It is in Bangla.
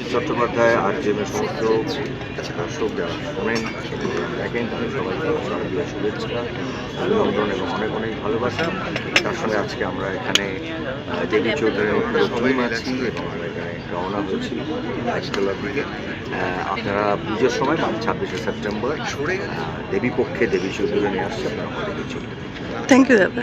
সুজিত চট্টোপাধ্যায় আর যে এম সমস্ত দর্শক যারা শোনেন দেখেন তাদের সবাইকে শারদীয় শুভেচ্ছা, অভিনন্দন এবং অনেক অনেক ভালোবাসা। তার সঙ্গে আজকে আমরা এখানে দেবী চৌধুরীর টিম আছি এবং আমরা এখানে রওনা হয়েছি হাইস্কুলের দিকে আপনারা পুজোর সময় ছাব্বিশে সেপ্টেম্বর। দেবী পক্ষে দেবী চৌধুরী নিয়ে আসছে, আপনারা আমাদেরকে চলতে থ্যাংক ইউ দাদা।